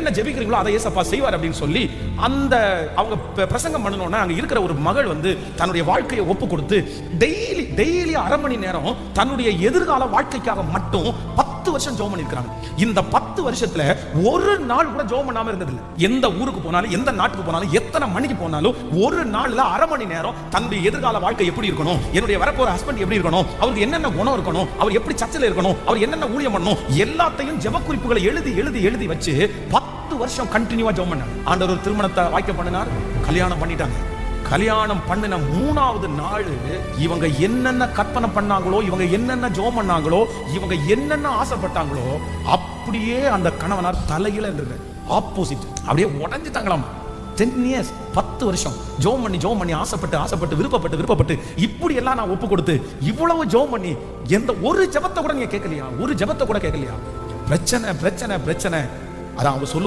என்னென்ன ஜெபிக்கிறீங்களோ அதை ஏசப்பா செய்வார் அப்படின்னு சொல்லி அந்த அவங்க பிரசங்கம் பண்ணணும்னா அங்கே இருக்கிற ஒரு மகள் வந்து தன்னுடைய வாழ்க்கையை ஒப்பு கொடுத்து டெய்லி டெய்லி அரை மணி நேரம் தன்னுடைய எதிர்கால வாழ்க்கைக்காக மட்டும் பத்து வருஷம் ஜோம் பண்ணிருக்காங்க இந்த பத்து வருஷத்துல ஒரு நாள் கூட ஜோம் பண்ணாம இருந்ததில்லை. எந்த ஊருக்கு போனாலும் எந்த நாட்டுக்கு போனாலும் எத்தனை மணிக்கு போனாலும் ஒரு நாள்ல அரை மணி நேரம் தன்னுடைய எதிர்கால வாழ்க்கை எப்படி இருக்கணும் என்னுடைய வரப்போற ஹஸ்பண்ட் எப்படி இருக்கணும் அவருக்கு என்னென்ன குணம் இருக்கணும் அவர் எப்படி சர்ச்சில் இருக்கணும் அவர் என்னென்ன ஊழியம் பண்ணணும் எல்லாத்தையும் ஜெபக்குறிப்புகளை எழுதி எழுதி எழுதி வச்சு பத்து வருஷம் கண்டினியூவா ஜெபம் பண்ணாங்க. ஆண்டவர் ஒரு திருமணத்தை வாய்க்க பண்ணினார் கல்யாணம் பண்ணிட்டாங்க. கல்யாணம் பண்ணின மூணாவது நாள் இவங்க என்னென்ன கற்பனை பண்ணாங்களோ இவங்க என்னென்ன ஜோம் பண்ணாங்களோ இவங்க என்னென்ன ஆசைப்பட்டாங்களோ அப்படியே அந்த கணவனார் தலையில இருந்தது. ஆப்போசிட் அப்படியே உடஞ்சிட்டாங்களாம் டென் இயர்ஸ் பத்து வருஷம். ஜோம் பண்ணி ஜோம் பண்ணி ஆசைப்பட்டு ஆசைப்பட்டு விருப்பப்பட்டு விருப்பப்பட்டு இப்படி எல்லாம் நான் ஒப்பு கொடுத்து இவ்வளவு ஜோம் பண்ணி எந்த ஒரு ஜபத்தை கூட நீங்க கேட்கலையா? ஒரு ஜபத்தை கூட கேட்கலையா? பிரச்சனை பிரச்சனை பிரச்சனை. அதான் அவங்க சொல்லும்